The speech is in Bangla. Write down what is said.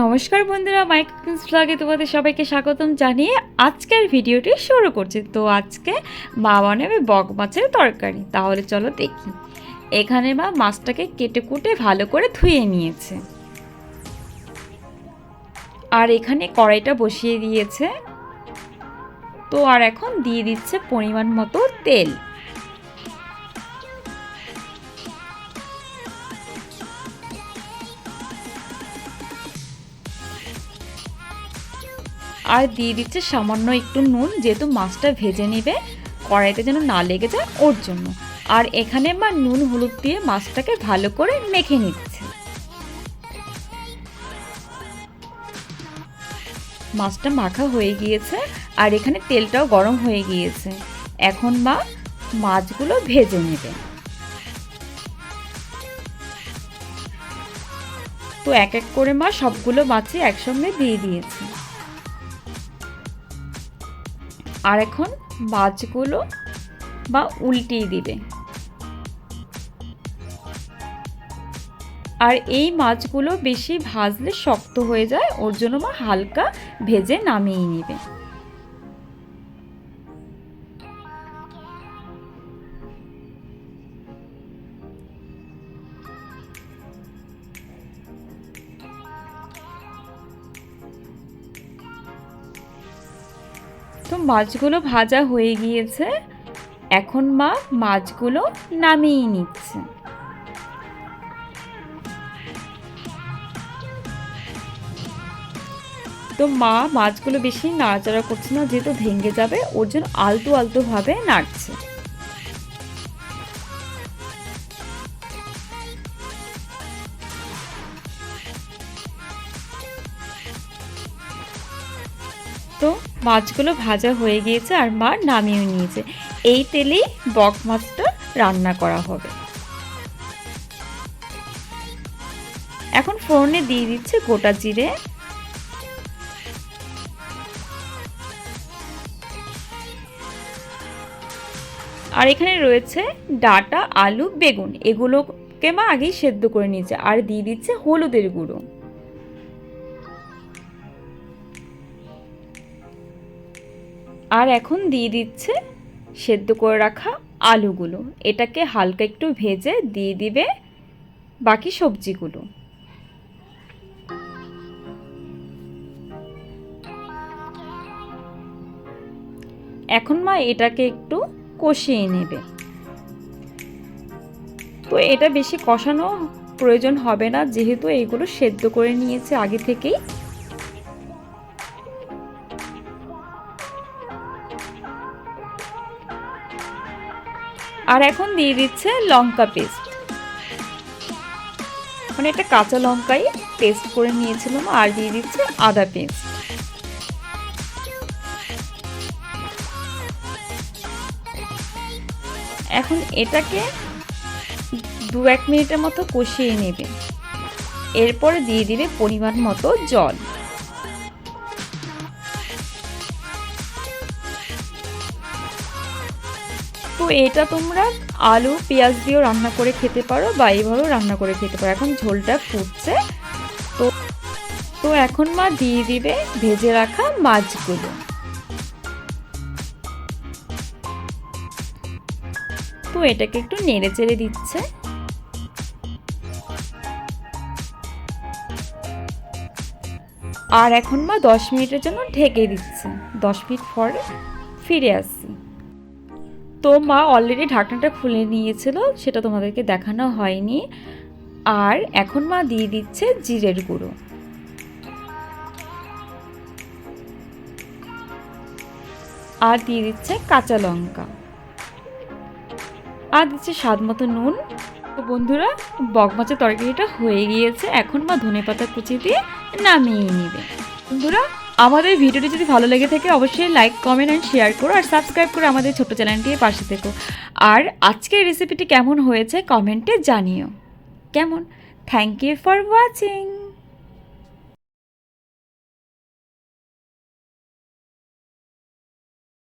নমস্কার বন্ধুরা, মাইক ব্লগে তোমাদের সবাইকে স্বাগতম জানিয়ে আজকের ভিডিওটি শুরু করছি। তো আজকে মা বানাবে বক মাছের তরকারি। তাহলে চলো দেখি। এখানে মা মাছটাকে কেটে কুটে ভালো করে ধুয়ে নিয়েছে। আর এখানে কড়াইটা বসিয়ে দিয়েছে। তো আর এখন দিয়ে দিচ্ছে পরিমাণ মতো তেল। আর দিয়ে দিচ্ছে সামান্য একটু নুন, যেহেতু মাছটা ভেজে নেবে, কড়াইতে যেন না লেগে যায় ওর জন্য। আর এখানে মা নুন, হলুদ দিয়ে মাছটাকে ভালো করে মেখে নিচ্ছে। মাছটা মাখা হয়ে গিয়েছে, আর এখানে তেলটাও গরম হয়ে গিয়েছে। এখন মা মাছগুলো ভেজে নেবে। তো এক এক করে মা সবগুলো মাছই একসঙ্গে দিয়ে দিয়েছে। আর এখন মাছগুলো বা উল্টিয়ে দিবে। আর এই মাছগুলো বেশি ভাজলে শক্ত হয়ে যায়, ওর জন্য মা হালকা ভেজে নামিয়ে নিবে। তো মাছগুলো ভাজা হয়ে গিয়েছে। এখন মা মাছগুলো নামিয়ে নিচ্ছে। তো মা মাছগুলো বেশি নাড়াচাড়া করছে না, যেহেতু ভেঙে যাবে, ওর জন্য আলতু আলতু ভাবে নাড়ছে। তো মাছগুলো ভাজা হয়ে গিয়েছে আর মা নামিয়ে নিয়েছে। এই তেলেই বক মাছটা রান্না করা হবে। এখন ফোড়নে দিয়ে দিচ্ছে গোটা জিরে। আর এখানে রয়েছে ডাটা, আলু, বেগুন। এগুলোকে মা আগেই সেদ্ধ করে নিয়েছে। আর দিয়ে দিচ্ছে হলুদের গুঁড়ো। আর এখন দিয়ে দিচ্ছে সেদ্ধ করে রাখা আলুগুলো। এটাকে হালকা একটু ভেজে দিয়ে দিবে বাকি সবজিগুলো। এখন মা এটাকে একটু কষিয়ে নেবে। তো এটা বেশি কষানো প্রয়োজন হবে না, যেহেতু এগুলো সেদ্ধ করে নিয়েছে আগে থেকেই। আর এখন দিয়ে দিচ্ছে লঙ্কা পেস্ট। মানে একটা কাঁচা লঙ্কাই পেস্ট করে নিয়েছিলাম আর দিয়ে দিচ্ছে আদা পেস্ট। এখন এটাকে দু এক মিনিটের মতো কষিয়ে নেবে এরপরে দিয়ে দিবে পরিমাণ মতো জল। তো এটা তোমরা আলু, পেঁয়াজ দিয়েও রান্না করে খেতে পারো বা এইভাবেও রান্না করে খেতে পারো। এখন ঝোলটা ফুটছে। তো তো এখন মা দিয়ে দিবে ভেজে রাখা মাছগুলো। তো এটাকে একটু নেড়ে চেড়ে দিচ্ছে। আর এখন মা দশ মিনিটের জন্য ঢেকে দিচ্ছে। দশ মিনিট পরে ফিরে আসছি। তো মা অলরেডি ঢাকনাটা খুলে নিয়েছিল, সেটা তোমাদেরকে দেখানো হয়নি। আর এখন মা দিয়ে দিচ্ছে জিরের গুঁড়ো। আর দিয়ে দিচ্ছে কাঁচা লঙ্কা। আর দিচ্ছে স্বাদ মতো নুন। তো বন্ধুরা, বক মাছের তরকারিটা হয়ে গিয়েছে। এখন মা ধনে পাতা কুচি দিয়ে নামিয়ে নেবে। বন্ধুরা আমাদের ভিডিওটি যদি ভালো লেগে থাকে, অবশ্যই লাইক কমেন্ট অ্যান্ড শেয়ার করো আর সাবস্ক্রাইব করে আমাদের ছোট চ্যানেলটি পাশে থেকো। আর আজকের রেসিপিটি কেমন হয়েছে কমেন্টে জানিও। কেমন? Thank you for watching